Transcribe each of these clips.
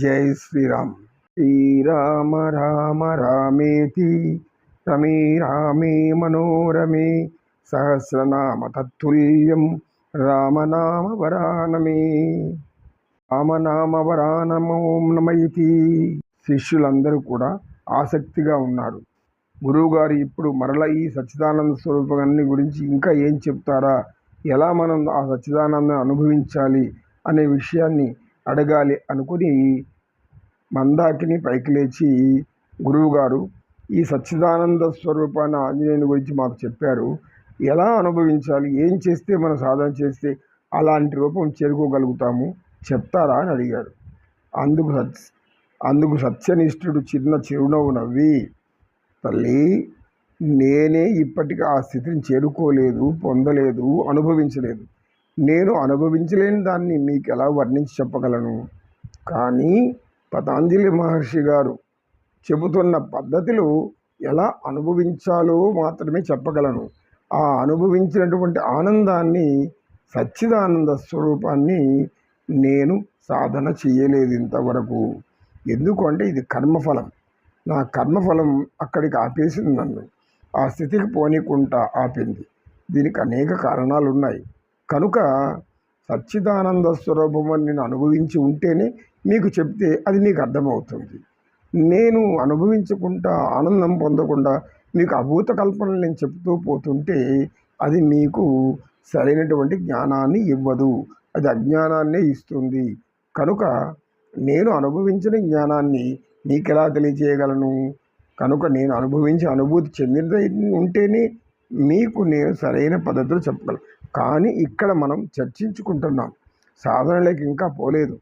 జై శ్రీరామ్. శ్రీరామ రామ రామేతి రమే రామే మనోరమే సహస్రనామ తత్తుల్యం రామనామ వరానమే. రామనామ వరానమో నమయతి. శిష్యులందరూ కూడా ఆసక్తిగా ఉన్నారు. గురువుగారు ఇప్పుడు మరల ఈ సచ్చిదానంద స్వరూపాన్ని గురించి ఇంకా ఏం చెప్తారా? ఎలా మనం ఆ సచ్చిదానందం అనుభవించాలి అనే విషయాన్ని అడగాలి అనుకుని మందాకిని పైకి లేచి గురువుగారు ఈ సచ్చిదానంద స్వరూపాన్ని ఆంజనేయుని గురించి మాకు చెప్పారు. ఎలా అనుభవించాలి? ఏం చేస్తే మనం సాధన చేస్తే అలాంటి రూపం చేరుకోగలుగుతాము? చెప్తారా అని అడిగారు. అందుకు సత్ అందుకు సత్యనిష్ఠుడు చిన్న చిరునవ్వు నవ్వి తల్లి నేనే ఇప్పటికి ఆ స్థితిని చేరుకోలేదు పొందలేదు అనుభవించలేదు. నేను అనుభవించలేని దాన్ని మీకు ఎలా వర్ణించి చెప్పగలను? కానీ పతాంజలి మహర్షి గారు చెబుతున్న పద్ధతులు ఎలా అనుభవించాలో మాత్రమే చెప్పగలను. ఆ అనుభవించినటువంటి ఆనందాన్ని సచ్చిదానంద స్వరూపాన్ని నేను సాధన చేయలేదు ఇంతవరకు. ఎందుకంటే ఇది కర్మఫలం. నా కర్మఫలం అక్కడికి ఆపేసింది నన్ను. ఆ స్థితికి పోనీకుంటా ఆపింది. దీనికి అనేక కారణాలు ఉన్నాయి కనుక సచ్చిదానంద స్వరూపమని నేను అనుభవించి ఉంటేనే మీకు చెప్తే అది మీకు అర్థమవుతుంది. నేను అనుభవించకుండా ఆనందం పొందకుండా మీకు అభూత కల్పనలు నేను చెప్తూ పోతుంటే అది మీకు సరైనటువంటి జ్ఞానాన్ని ఇవ్వదు. అది అజ్ఞానాన్నే ఇస్తుంది. కనుక నేను అనుభవించిన జ్ఞానాన్ని నీకెలా తెలియజేయగలను? కనుక నేను అనుభవించి అనుభూతి చెందినది ఉంటేనే మీకు నేను సరైన పద్ధతులు చెప్పగలను. కానీ ఇక్కడ మనం చర్చించుకుంటున్నాం. సాధనలకు ఇంకా పోలేదు.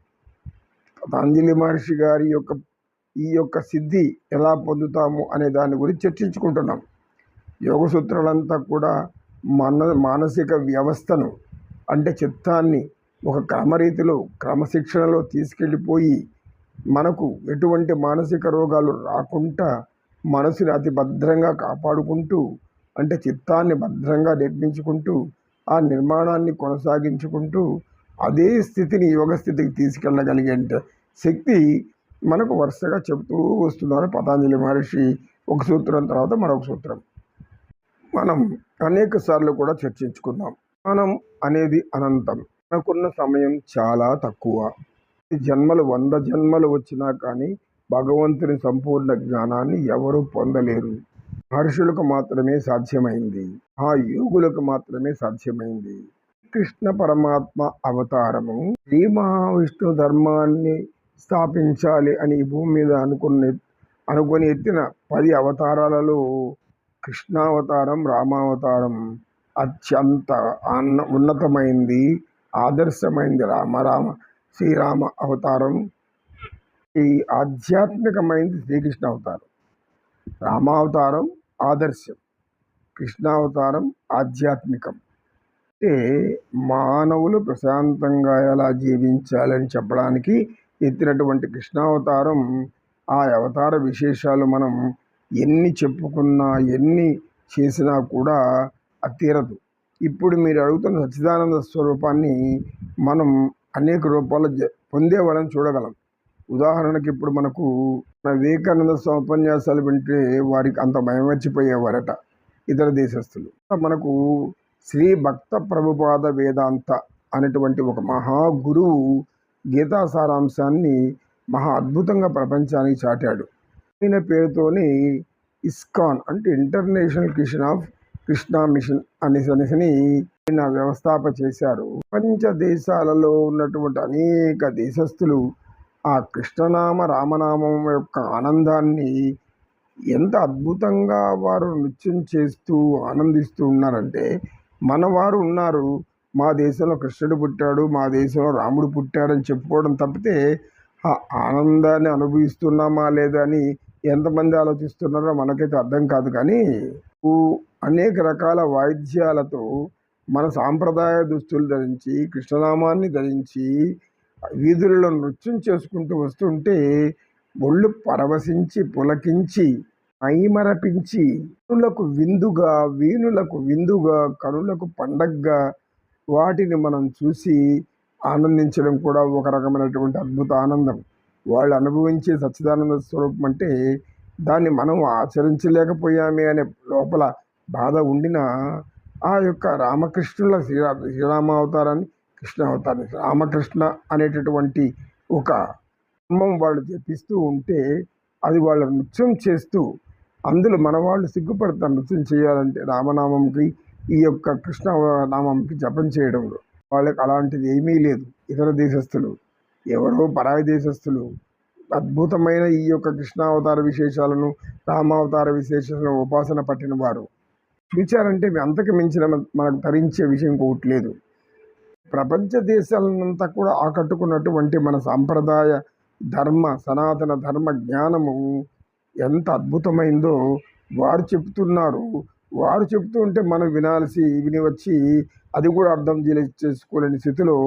పతాంజలి మహర్షి గారి యొక్క ఈ యొక్క సిద్ధి ఎలా పొందుతాము అనే దాని గురించి చర్చించుకుంటున్నాం. యోగ సూత్రాలంతా కూడా మన మానసిక వ్యవస్థను అంటే చిత్తాన్ని ఒక క్రమరీతిలో క్రమశిక్షణలో తీసుకెళ్ళిపోయి మనకు ఎటువంటి మానసిక రోగాలు రాకుండా మనసుని అతి భద్రంగా కాపాడుకుంటూ అంటే చిత్తాన్ని భద్రంగా నిర్మించుకుంటూ ఆ నిర్మాణాన్ని కొనసాగించుకుంటూ అదే స్థితిని యోగ స్థితికి తీసుకెళ్ళగలిగే శక్తి మనకు వరుసగా చెబుతూ వస్తున్నారు పతాంజలి మహర్షి. ఒక సూత్రం తర్వాత మరొక సూత్రం. మనం అనేక సార్లు కూడా చర్చించుకున్నాం. మనం అనేది అనంతం. మనకున్న సమయం చాలా తక్కువ. జన్మలు వంద జన్మలు వచ్చినా కానీ భగవంతుని సంపూర్ణ జ్ఞానాన్ని ఎవరూ పొందలేరు. మహర్షులకు మాత్రమే సాధ్యమైంది. ఆ యోగులకు మాత్రమే సాధ్యమైంది. కృష్ణ పరమాత్మ అవతారము శ్రీ మహావిష్ణు ధర్మాన్ని స్థాపించాలి అని ఈ భూమి మీద అనుకుని అనుకొని ఎత్తిన పది అవతారాలలో కృష్ణావతారం రామావతారం అత్యంత అన్న ఉన్నతమైంది ఆదర్శమైంది. రామరామ శ్రీరామ అవతారం ఈ ఆధ్యాత్మికమైనది శ్రీకృష్ణ అవతారం. రామావతారం ఆదర్శం కృష్ణావతారం ఆధ్యాత్మికం. అంటే మానవులు ప్రశాంతంగా ఎలా జీవించాలని చెప్పడానికి ఎత్తినటువంటి కృష్ణావతారం ఆ అవతార విశేషాలు మనం ఎన్ని చెప్పుకున్నా ఎన్ని చేసినా కూడా తీరదు ఇప్పుడు మీరు అడుగుతున్న సచ్చిదానంద స్వరూపాన్ని మనం అనేక రూపాల్లో పొందేవాళ్ళని చూడగలం. ఉదాహరణకి ఇప్పుడు మనకు వివేకానంద స్వామి ఉపన్యాసాలు వింటే వారికి అంత మయమర్చిపోయేవారట ఇతర దేశస్తులు మనకు శ్రీ భక్త ప్రభుపాద వేదాంత అనేటువంటి ఒక మహా గురువు గీతా సారాంశాన్ని మహా అద్భుతంగా ప్రపంచానికి చాటాడు. ఆయన పేరుతోని ఇస్కాన్ అంటే international Krishan of Krishna mission అనేసి అనేసి ఆయన వ్యవస్థాప చేశారు. ప్రపంచ దేశాలలో ఉన్నటువంటి అనేక దేశస్థులు ఆ కృష్ణనామ రామనామం యొక్క ఆనందాన్ని ఎంత అద్భుతంగా వారు నృత్యం చేస్తూ ఆనందిస్తూ ఉన్నారంటే మన వారు ఉన్నారు మా దేశంలో కృష్ణుడు పుట్టాడు మా దేశంలో రాముడు పుట్టాడని చెప్పుకోవడం తప్పితే ఆ ఆనందాన్ని అనుభవిస్తున్నామా లేదా అని ఎంతమంది ఆలోచిస్తున్నారో మనకైతే అర్థం కాదు. కానీ అనేక రకాల వాయిద్యాలతో మన సాంప్రదాయ దుస్తులు ధరించి కృష్ణనామాన్ని ధరించి వీధులలో నృత్యం చేసుకుంటూ వస్తుంటే ఒళ్ళు పరవశించి పులకించి మైమరపించి కనులకు విందుగా వీణులకు విందుగా కనులకు పండగగా వాటిని మనం చూసి ఆనందించడం కూడా ఒక రకమైనటువంటి అద్భుత ఆనందం. వాళ్ళు అనుభవించే సచ్చిదానంద స్వరూపం అంటే దాన్ని మనం ఆచరించలేకపోయామే అనే లోపల బాధ ఉండినా ఆ యొక్క రామకృష్ణుల శ్రీరా శ్రీరామ అవతారాన్ని కృష్ణ అవతారాన్ని రామకృష్ణ అనేటటువంటి ఒక అమ్మం వాళ్ళు జపిస్తూ ఉంటే అది వాళ్ళ నృత్యం చేస్తూ అందులో మన వాళ్ళు సిగ్గుపడతారు నృత్యం చేయాలంటే రామనామంకి ఈ యొక్క కృష్ణ నామంకి జపం చేయడంలో వాళ్ళకి అలాంటిది ఏమీ లేదు. ఇతర దేశస్థులు ఎవరో పరాయి దేశస్థులు అద్భుతమైన ఈ యొక్క కృష్ణావతార విశేషాలను రామావతార విశేషాలను ఉపాసన పట్టిన వారు. చూచారంటే అంతకు మించిన మనకు తరించే విషయం ఇంకోటి లేదు. ప్రపంచ దేశాలనంతా కూడా ఆకట్టుకున్నటువంటి మన సాంప్రదాయ ధర్మ సనాతన ధర్మ జ్ఞానము ఎంత అద్భుతమైందో వారు చెప్తున్నారు. వారు చెప్తూ ఉంటే మనం వినాల్సి విని వచ్చి అది కూడా అర్థం చేసుకోలేని స్థితిలో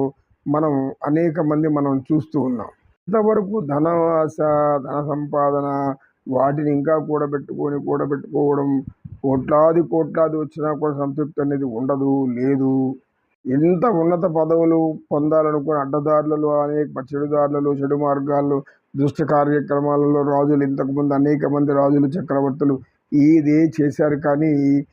మనం అనేక మంది మనం చూస్తూ ఉన్నాం. ఇంతవరకు ధనవాస ధన సంపాదన వాటిని ఇంకా కూడబెట్టుకొని కూడబెట్టుకోవడం కోట్లాది కోట్లాది వచ్చినా కూడా సంతృప్తి అనేది ఉండదు లేదు. ఎంత ఉన్నత పదవులు పొందాలనుకుని అడ్డదారులలో అనేక చెడుదారులలో చెడు మార్గాల్లో దుష్ట కార్యక్రమాలలో రాజులు ఇంతకుముందు అనేక మంది రాజులు చక్రవర్తులు ఇదే చేశారు కానీ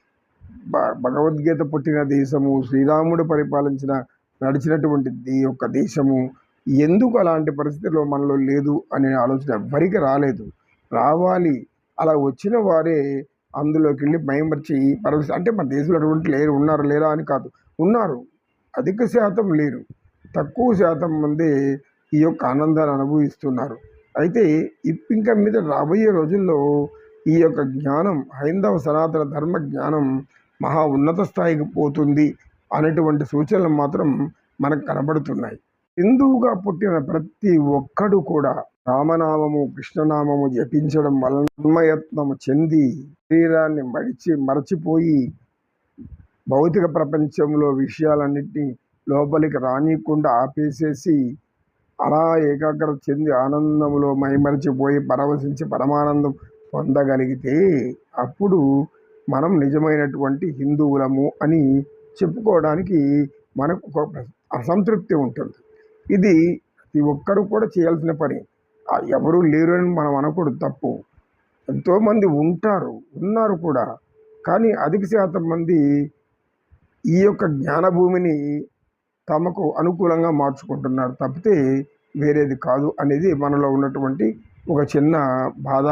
భ- భగవద్గీత పుట్టిన దేశము శ్రీరాముడు పరిపాలించిన నడిచినటువంటి ఈ యొక్క దేశము ఎందుకు అలాంటి పరిస్థితిలో మనలో లేదు అనే ఆలోచన ఎవ్వరికి రాలేదు. రావాలి. అలా వచ్చిన వారే అందులోకి వెళ్ళి ఈ పరిస్థితి అంటే మన దేశంలో అటువంటి లేరు ఉన్నారు లేరా అని కాదు. ఉన్నారు. అధిక శాతం లేరు. తక్కువ శాతం మంది ఈ యొక్క ఆనందాన్ని అనుభవిస్తున్నారు. అయితే ఇప్పింక ఇంకా మీద రాబోయే రోజుల్లో ఈ యొక్క జ్ఞానం హైందవ సనాతన ధర్మ జ్ఞానం మహా ఉన్నత స్థాయికి పోతుంది అనేటువంటి సూచనలు మాత్రం మనకు కనబడుతున్నాయి. హిందువుగా పుట్టిన ప్రతి ఒక్కడు కూడా రామనామము కృష్ణనామము జపించడం వలన చెంది శరీరాన్ని మడిచి మరచిపోయి భౌతిక ప్రపంచంలో విషయాలన్నింటినీ లోపలికి రానియకుండా ఆపేసేసి అలా ఏకాగ్రత చెంది ఆనందంలో మైమరిచిపోయి పరవశించి పరమానందం పొందగలిగితే అప్పుడు మనం నిజమైనటువంటి హిందువులము అని చెప్పుకోవడానికి మనకు ఒక అసంతృప్తి ఉంటుంది. ఇది ప్రతి ఒక్కరు కూడా చేయాల్సిన పని. ఎవరూ లేరు అని మనం అనకూడదు తప్పు. ఎంతోమంది ఉంటారు ఉన్నారు కూడా. కానీ అధిక శాతం మంది ఈ యొక్క జ్ఞానభూమిని తమకు అనుకూలంగా మార్చుకుంటున్నారు తప్పితే వేరేది కాదు అనేది మనలో ఉన్నటువంటి ఒక చిన్న బాధ.